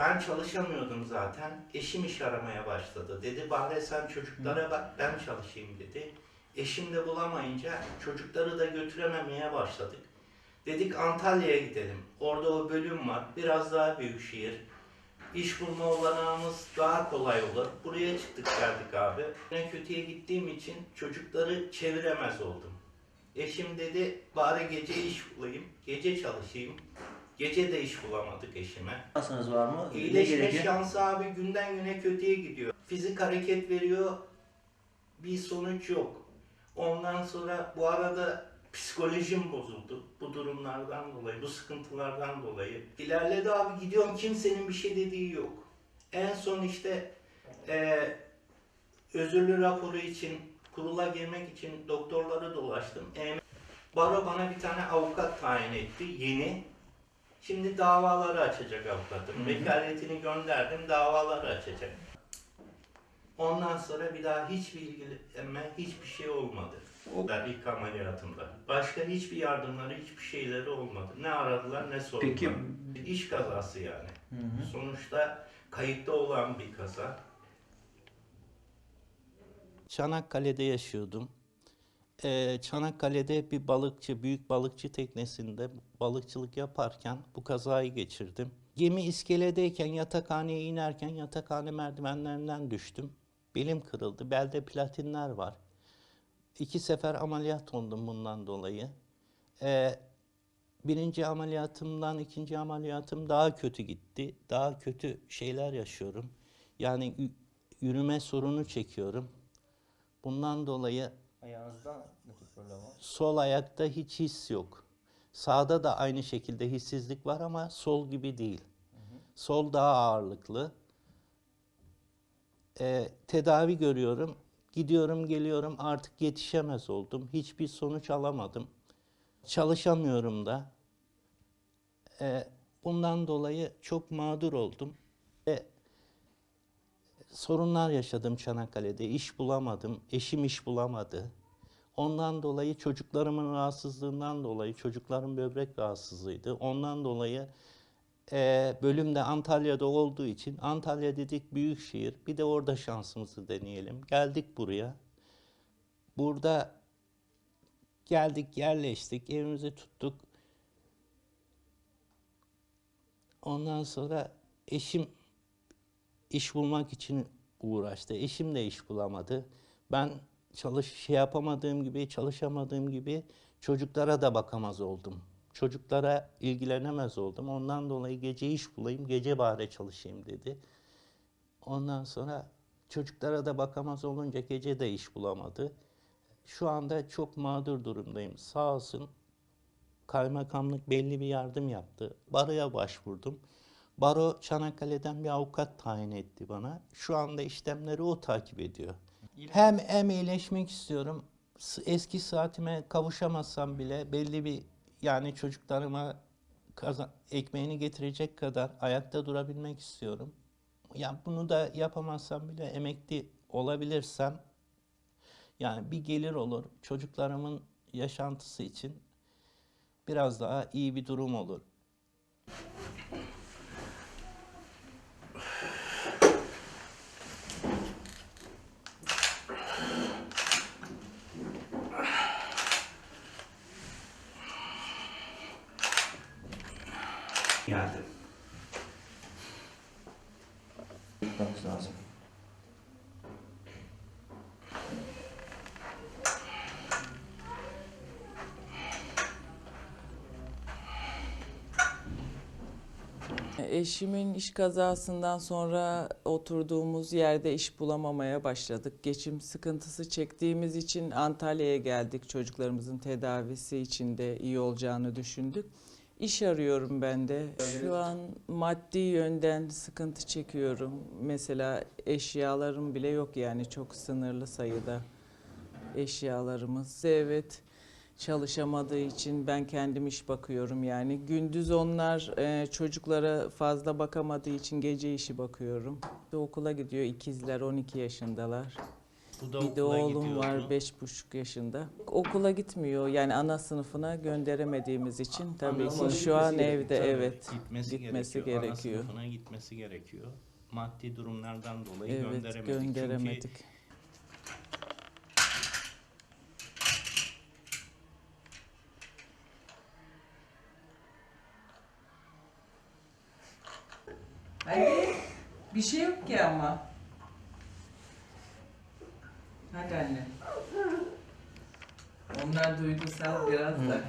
Ben çalışamıyordum zaten. Eşim iş aramaya başladı. Dedi Bahre sen çocuklara bak ben çalışayım dedi. Eşim de bulamayınca çocukları da götürememeye başladık. Dedik Antalya'ya gidelim. Orada o bölüm var. Biraz daha büyük şehir. İş bulma olanağımız daha kolay olur. Buraya çıktık geldik abi. En kötüye gittiğim için çocukları çeviremez oldum. Eşim dedi bari gece iş bulayım, gece çalışayım. Gece de iş bulamadık eşime. Şansınız var mı? İyileşme şansı abi günden güne kötüye gidiyor. Fizik hareket veriyor, bir sonuç yok. Ondan sonra bu arada psikolojim bozuldu bu durumlardan dolayı, bu sıkıntılardan dolayı. İlerledi abi gidiyorum kimsenin bir şey dediği yok. En son işte eee özürlü raporu için kurula girmek için doktorları dolaştım. E, Baro bana bir tane avukat tayin etti yeni. Şimdi davaları açacak avukatım. Vekaletini gönderdim, davaları açacak. Ondan sonra bir daha hiçbir ilgilenme, hiçbir şey olmadı. O- Ben ilk ameliyatımda. Başka hiçbir yardımları, hiçbir şeyleri olmadı. Ne aradılar ne sordular. Peki İş kazası yani. Hı hı. Sonuçta kayıtta olan bir kaza. Çanakkale'de yaşıyordum. Ee, Çanakkale'de bir balıkçı, büyük balıkçı teknesinde balıkçılık yaparken bu kazayı geçirdim. Gemi iskeledeyken yatakhaneye inerken yatakhane merdivenlerinden düştüm. Belim kırıldı, belde platinler var. İki sefer ameliyat oldum bundan dolayı. Ee, birinci ameliyatımdan ikinci ameliyatım daha kötü gitti. Daha kötü şeyler yaşıyorum. Yani yürüme sorunu çekiyorum. Bundan dolayı Ayağınızda ne tür problem var? sol ayakta hiç his yok. Sağda da aynı şekilde hissizlik var ama sol gibi değil. Sol daha ağırlıklı. Ee, tedavi görüyorum. Gidiyorum geliyorum artık yetişemez oldum. Hiçbir sonuç alamadım. Çalışamıyorum da. Ee, bundan dolayı çok mağdur oldum. Ve sorunlar yaşadım Çanakkale'de. İş bulamadım. Eşim iş bulamadı. Ondan dolayı çocuklarımın rahatsızlığından dolayı, çocukların böbrek rahatsızlığıydı. Ondan dolayı eee bölümde Antalya'da olduğu için Antalya dedik büyük şehir. Bir de orada şansımızı deneyelim. Geldik buraya. Burada geldik, yerleştik, evimizi tuttuk. Ondan sonra eşim iş bulmak için uğraştı. Eşim de iş bulamadı. Ben çalış şey yapamadığım gibi, çalışamadığım gibi çocuklara da bakamaz oldum. Çocuklara ilgilenemez oldum. Ondan dolayı gece iş bulayım, gece bari çalışayım dedi. Ondan sonra çocuklara da bakamaz olunca gece de iş bulamadı. Şu anda çok mağdur durumdayım. Sağ olsun kaymakamlık belli bir yardım yaptı. Baroya başvurdum. Baro Çanakkale'den bir avukat tayin etti bana. Şu anda işlemleri o takip ediyor. Hem hem iyileşmek istiyorum. Eski saatime kavuşamazsam bile belli bir yani çocuklarıma kaza- ekmeğini getirecek kadar ayakta durabilmek istiyorum. Ya bunu da yapamazsam bile emekli olabilirsem yani bir gelir olur. Çocuklarımın yaşantısı için biraz daha iyi bir durum olur. Geldim. Gitmemiz lazım. Eşimin iş kazasından sonra oturduğumuz yerde iş bulamamaya başladık. Geçim sıkıntısı çektiğimiz için Antalya'ya geldik. Çocuklarımızın tedavisi için de iyi olacağını düşündük. İş arıyorum ben de. Şu an maddi yönden sıkıntı çekiyorum. Mesela eşyalarım bile yok yani çok sınırlı sayıda eşyalarımız. Evet çalışamadığı için ben kendim iş bakıyorum yani. Gündüz onlar e, çocuklara fazla bakamadığı için gece işi bakıyorum. Okula gidiyor ikizler 12 yaşındalar. Bu da Bir de oğlum gidiyordu. var beş buçuk yaşında. Okula gitmiyor yani ana sınıfına gönderemediğimiz için tabii ki şu an evde Tabii, evet. gitmesi, gitmesi gerekiyor. Ana gerekiyor. sınıfına gitmesi gerekiyor. Maddi durumlardan dolayı Evet gönderemedik. gönderemedik. Çünkü Hadi. Bir şey yok ki ama. Hadi anne. Onlar duygusal biraz da.